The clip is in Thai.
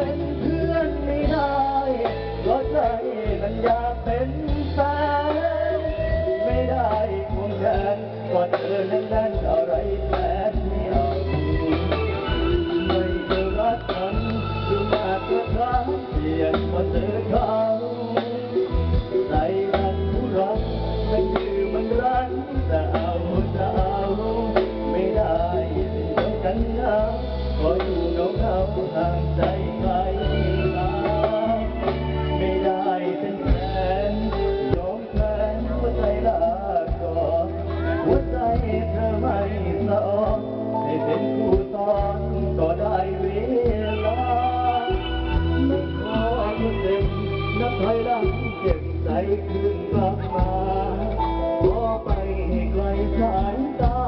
เป็นเพื่อนไม่ได้เพราะใจมันอยากเป็นแฟนไม่ได้ควงแขนกอดเธอแน่นๆอะไรแฟนไม่เอาไม่ได้รักกันดูมาตรฐานเปลี่ยนมาเจอเขาใจมันผู้รักไม่คือมันรักแต่เอาจะเอาไม่ได้เดียวกันนะขออยู่เงา ถอยหลังเจ็บใจคืนกลับมาขอไปให้ไกลสายตา